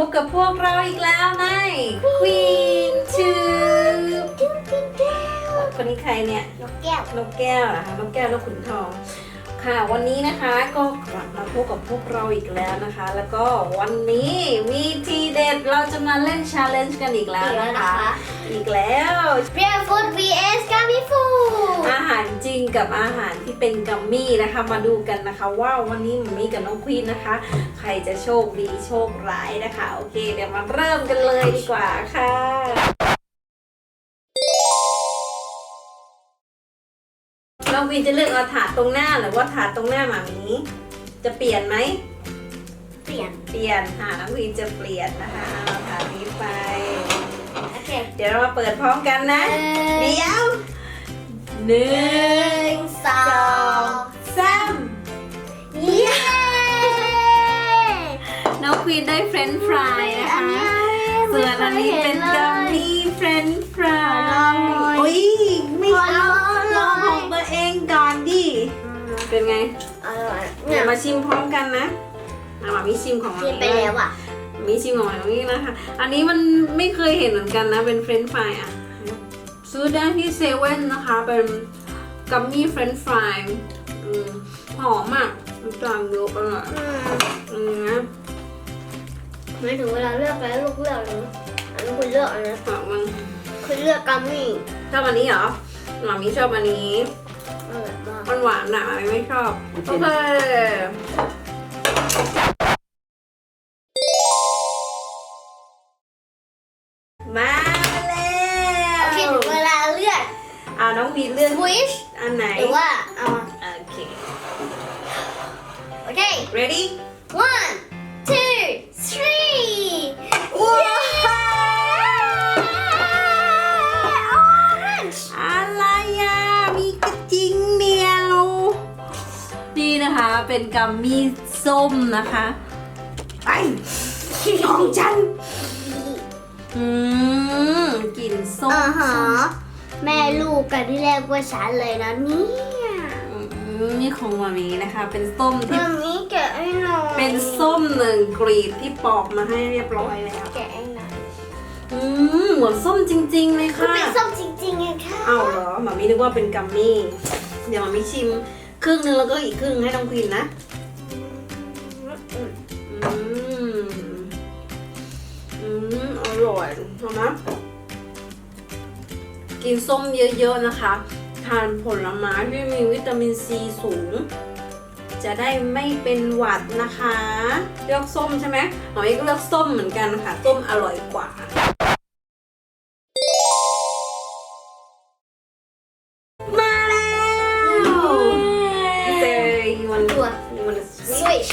พบกับพวกเราอีกแล้วใน Queen Tube คนนี้ใครเนี่ย นกแก้วนกแก้วนะคะนกแก้วนกขุนทอง ค่ะวันนี้นะคะก็กลับมาพบกับพวกเราอีกแล้วนะคะ แล้วก็วันนี้มีทีเด็ดเราจะมาเล่นชาเลนจ์กันอีกแล้วนะคะ อีกแล้วเรียลฟูด vs กามิฟูอาหารจริงกับอาหารที่เป็นกัมมี่นะคะ มาดูกันนะคะ ว่าวันนี้มันมีกับน้องควีนนะคะ ใครจะโชคดีโชคร้ายนะคะ โอเค เดี๋ยวมาเริ่มกันเลยดีกว่าค่ะ น้องควีนจะเลือกเอาถาดตรงหน้าหรือว่าถาดตรงหน้าหมามีจะเปลี่ยนไหม เปลี่ยน เปลี่ยนค่ะน้องควีนจะเปลี่ยนนะคะเอาถาดนี้ไป โอเค เดี๋ยวเรามาเปิดพร้อมกันนะหนึ่งเดี๋ยวหนึ่หนึ่งงสองสามเย้น้องควีนได้เฟรนช์ฟรายนะคะส่วนอันนี้เป็นกัมมี่เฟรนช์ฟร เป็นไงอร่อยเดี๋ยวมาชิมพร้อมกันนะมามามีชิมของมากินมีไปแล้วอะมีชิมของมามีนะคะ อันนี้มันไม่เคยเห็นเหมือนกันนะ เป็นเฟรนช์ฟรายอะ ซื้อได้ที่เซเว่นนะคะ เป็นกัมมี่เฟรนช์ฟรายอืมหอมอะน้ำตาลเยอะไปอะอืมอืมนะไม่ถึงเวลาเลือกแล้วลูกเลือกเลยอันนี้คุณเลือกอันนั้นหอมมัน คุณเลือกกัมมี่ชอบอันนี้เหรอหมามีชอบอันนี้อร่อย มากมันหวานอะหมามีไม่ชอบ โอเคมาแล้วโอเคถึงเวลาเลือกอ่าน้องพีเลือก wish อันไหน หรือว่าเอาโอเค โอเค ready one เป็นกัมมี่ส้มนะคะไปของฉัน อืมกลิ่นส้มอ่าฮะแม่ลูกกันที่แรกว่าฉันเลยนะเนี่ยอืมนี่ของมามีนะคะ เป็นส้มที่เรื่องนี้แกะให้หน่อยเป็นส้มหนึ่งกรีบที่ปอกมาให้เรียบร้อยแล้วแกะให้หน่อยอืมเหมือนส้มจริง ๆ เลยมันค่ะเป็นส้มจริงๆไงคะ อ้าวเหรอหมามีนึกว่าเป็นกัมมี่เดี๋ยวหมามีชิม ครึ่งหนึ่งแล้วก็อีกครึ่งให้น้องควีนนะอืมอืมอร่อยเห็นไมกินส้มเยอะๆนะคะ ทานผลไม้ที่มีวิตามินซีสูง จะได้ไม่เป็นหวัดนะคะ เลือกส้มใช่ไหมหมอเอกเลือกส้มเหมือนกันค่ะ ส้มอร่อยกว่า swish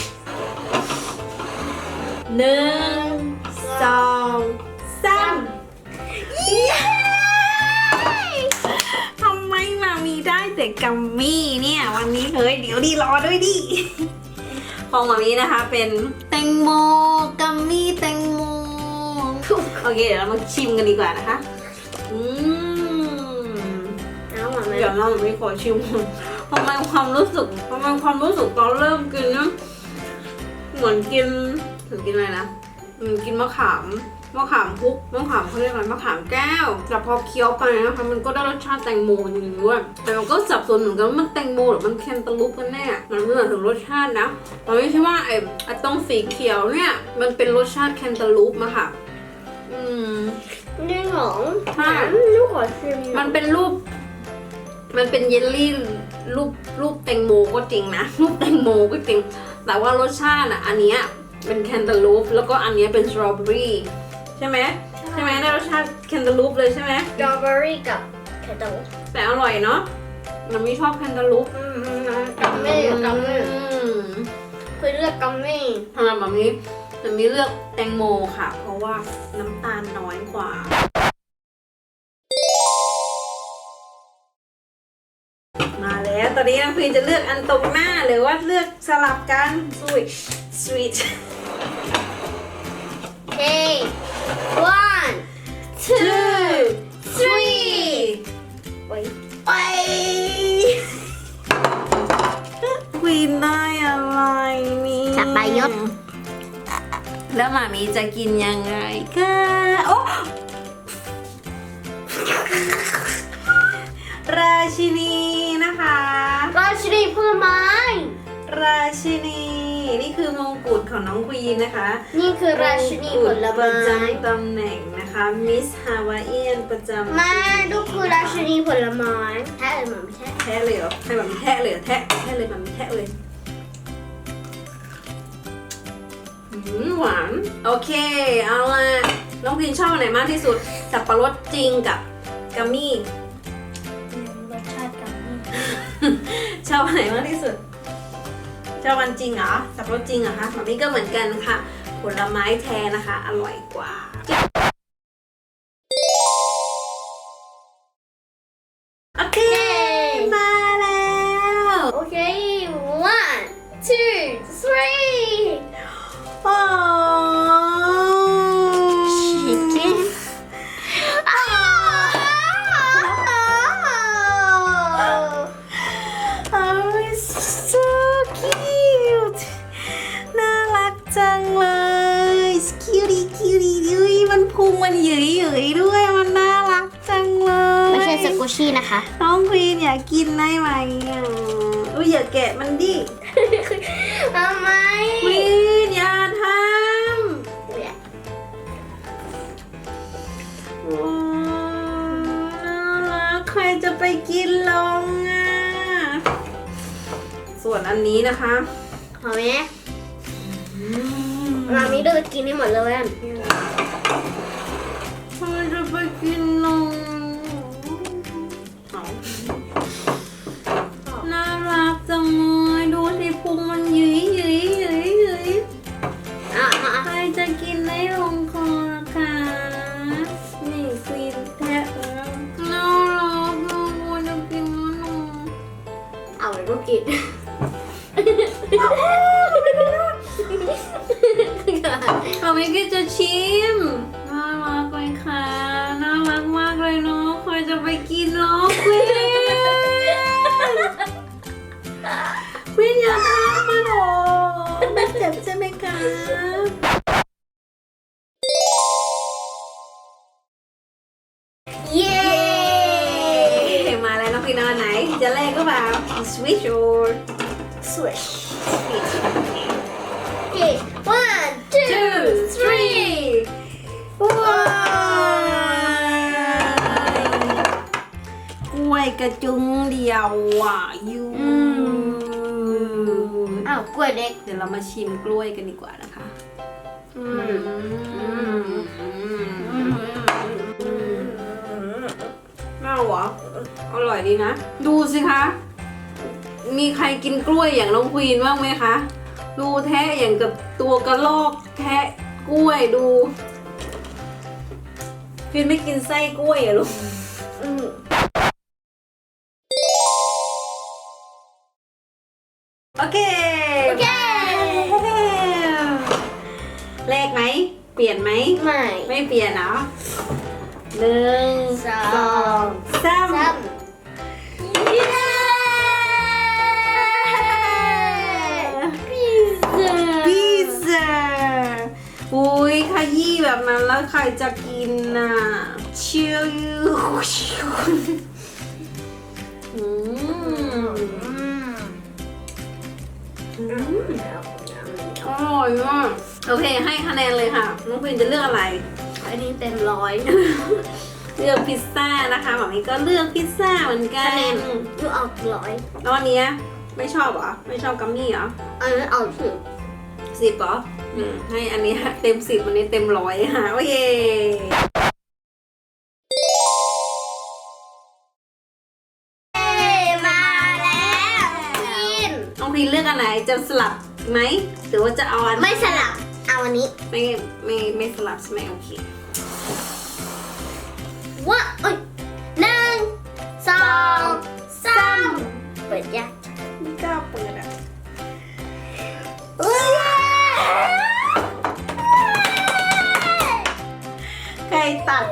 หนึ่งสองสามเย้ทำไมมามีได้แต่กัมมี่เนี่ย วันนี้เฮ้ยเดี๋ยวดีรอด้วยดิของมามีนะคะเป็นแตงโมกัมมี่แตงโมโอเคเดี๋ยวเรามาชิมกันดีกว่านะคะอืมเอาหมดไหมเดี๋ยวเราไม่ขอชิม ทำไมความรู้สึกทำไมความรู้สึกตอนเริ่มกินนะเหมือนกินเหมือนกินอะไรนะอืมกินมะขามมะขามพุกมะขามเขาเรียกอะไรมะขามแก้วแต่พอเคี้ยวไปนะคะมันก็ได้รสชาติแตงโมจริงๆด้วยแต่มันก็สับสนเหมือนกันว่ามันแตงโมหรือมันแคนตาลูปกันแน่มันไม่เหมือนถึงรสชาตินะมันไม่ใช่ว่าไอ้ไอ้ตรงสีเขียวเนี่ย มันเป็นรสชาติแคนตาลูปมาค่ะ อืม นี่หรอใช่ ลูกขอชิมหอยมันเป็นรูป มันเป็นเยลลี่รูปรูปแตงโมก็จริงนะรูปแตงโมก็จริง แต่ว่ารสชาติอะอันเนี้ยเป็นแคนตาลูปแล้วก็อันเนี้ยเป็นสตรอเบอรี่ใช่ไหมใช่ไหมได้รสชาติแคนตาลูปเลยใช่ไหมสตรอเบอรี่กับแคตตาลูปแต่อร่อยเนาะมันไม่ชอบแคนตาลูปอืมกัมมี่กัมมี่อืมคือเลือกกัมมี่สำหรับแบบนี้จะมีเลือกแตงโมค่ะ เพราะว่าน้ำตาลน้อยกว่า ตอนนี้น้องพีจะเลือกอันตรงหน้าหรือว่าเลือกสลับกัน switch switch โอเค ชินี นี่คือมงกุฎของน้องควีนนะคะนี่คือราชินีผลปไม้ระจำตำแหน่งนะคะมิสฮาวาเอียนประจำมาดูคือราชินีผลไม้แท้เลยหมันไม่ใช่แทะเลยเหรอให้แบบมีแทะเลยเหรอแทะแทะเลยแบบมีแทะเลยอืมหวานโอเค เอาละน้องพินชอบอันไหนมากที่สุด สับปะรดจริงกับกัมมี่รสชาติกับนี่ชอบอันไหนมากที่สุด จวันจริงเหรอสับปะรดจริงเหรอคะแบบนี้ก็เหมือนกันค่ะ ผลไม้แท้นะคะ อร่อยกว่า ทำไมควีนอย่าทำโอ้น่ารักใครจะไปกินลงอะ ส่วนอันนี้นะคะหอมไหมมามีเดินกินให้หมดเลยอะใครจะไปกินลง เขาไม่คิดจะชิม น่ารักเลยค่ะ น่ารักมากเลยเนาะใครจะไปกินเนาะควีนควีนอย่าทำมันหรอมันเจ็บใช่ไหมคะเย้มาแล้วน้องควีนเอาอันไหน จะแลกก็เปล่า switch or swish switch กล้วยกระจุงเดียวอะยูอือ้าวกล้วยเล็ก เดี๋ยวเรามาชิมกล้วยกันดีกว่านะคะอือืมน่าหวะอร่อยดีนะ ดูสิคะ มีใครกินกล้วยอย่างน้องควีนบ้างไหมคะ ดูแทะอย่างกับตัวกระลอกแทะกล้วยดูควีนไม่กินไส้กล้วยเหรอะลูก เคโอเคเลขไหม เปลี่ยนไหม ไม่ ไม่เปลี่ยนเนาะหนึ่งสองสามสามเย้พิซซ่าพิซซ่าอุ้ยขยี้แบบนั้นแล้วใครจะกินน่ะเชียว อร่อยมากโอเคให้คะแนนเลยค่ะ น้องพินจะเลือกอะไร อันนี้เต็มร้อย เลือกพิซซ่านะคะหมอมีก็เลือกพิซซ่าเหมือนกัคะแนนนยูเอาร้อยแล้วอันเนี้ยไม่ชอบเหรอ ไม่ชอบกัมมี่เหรออันนี้เอาสิบสิบเหรออืมให้อันนี้เต็มสิบอันนี้เต็มร้อยค่ะโอเคมาแล้วกินน้องพีเลือกอันไหนจะสลับ ไหมหรือว่าจะเอาอันไม่สลับ เอาอันนี้ไม่ไม่ไม่สลับใช่ไหมโอเคว่าเอ้ยหนึ่งสองสามเปิดยากไม่กล้าเปิดอะเอ้ยใครตัด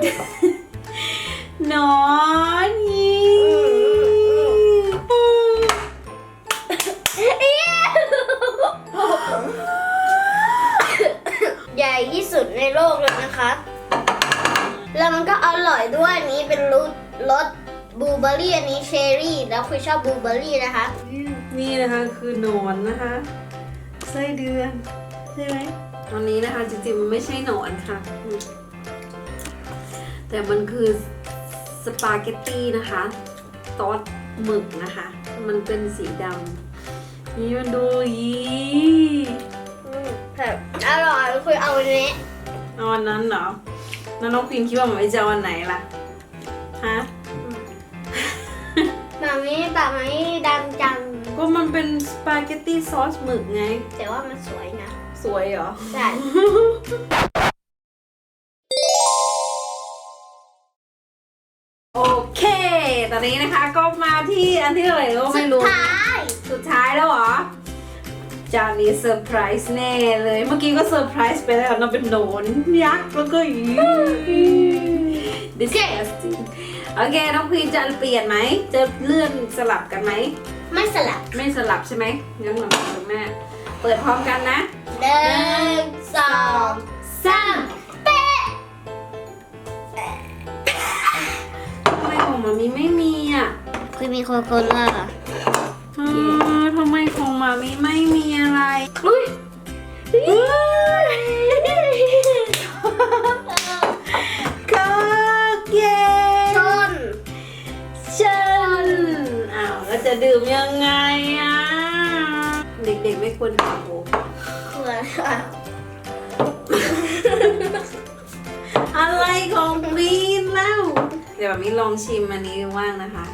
นอน แล้วมันก็อร่อยด้วยนี้เป็นรสรสบลูเบอร์รี่อันนี้เชอรี่ แล้วคุยชอบบลูเบอร์รี่นะคะ นี่นะคะคือหนอนนะคะไส้เดือนใช่ไหมตอนนี้นะคะจริงๆมันไม่ใช่หนอนค่ะ แต่มันคือสปาเกตตีนะคะซอสหมึกนะคะ มันเป็นสีดำนี่มันดูยีแบบอร่อยคุยเอาเนี้ เอาอันนั้นเหรอแล้วน้องควีนคิดว่ามันจะเอาอันไหนล่ะ ฮะแบบนี้แบบนี้ดำจัง ก็มันเป็นสปาเกตตี้ซอสหมึกไง แต่ว่ามันสวยนะสวยเหรอ ใช่โอเค ตอนนี้นะคะก็มาที่อันที่เท่าไหร่ก็สุไม่ดรู้ท้าย สุดท้ายแล้วเหรอ จานนี้เซอร์ไพรส์แน่เลย เมื่อกี้ก็เซอร์ไพรส์ไปแล้วนะเป็นโหนนยักษ์แล้วก็อี disgusting โอเค น้องควีนจะเปลี่ยนไหม จะเลื่อนสลับกันไหม ไม่สลับ ไม่สลับใช่ไหมงั้นเรามาดูแม่เปิดพร้อมกันนะหนึ่งสองสามเป๊ะทำไมของมามีไม่มีอะคือมีโคโคล่า เออทำไมของมามีไม่มีอะไร อุ้ยก็เกชนฉันอ้าวแล้วจะดื่มยังไงอะ เด็กๆไม่ควรดื่มโค้กเขื่อนค่ะอะไรของวีนเล่าเดี๋ยวแบบนี้ลองชิมอันนี้ดูว่างนะคะ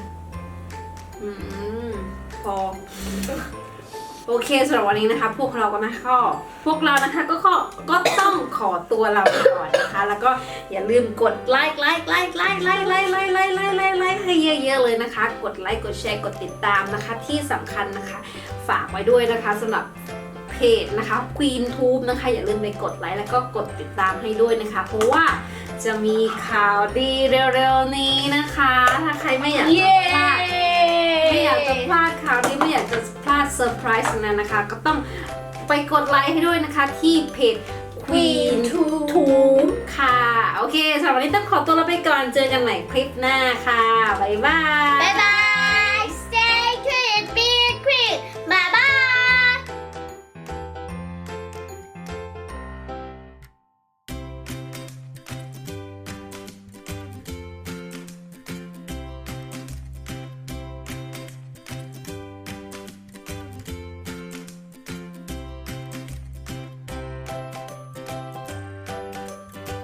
อืมพ อ โอเคสำหรับวันนี้นะคะ พวกเราก็นะคะพวกเรานะคะก็ขอก็ต้องขอตัวเราไปก่อนนะคะ แล้วก็อย่าลืมกดไลค์ไลค์ไลค์ไลค์ไลค์ไลค์ไลค์ไลค์ไลค์ไลค์ไลค์ให้เยอะๆเลยนะคะ กดไลค์กดแชร์กดติดตามนะคะ ที่สำคัญนะคะ ฝากไว้ด้วยนะคะสำหรับเพจนะคะ Queen Tube นะคะ อย่าลืมไปกดไลค์แล้วก็กดติดตามให้ด้วยนะคะ เพราะว่าจะมีข่าวดีเร็วๆนี้นะคะ ถ้าใครไม่อยากจะพลาดไม่ อยากจะพลาดข่าวนี้ไม่อยากจะพลาดเซอร์ไพรส์นั้นนะคะ ก็ต้องไปกดไลค์ให้ด้วยนะคะที่เพจ Queen Tube ค่ะ โอเคสำหรับวันนี้ต้องขอตัวลาไปก่อนเจอกันใหม่คลิปหน้าค่ะ บ๊ายบา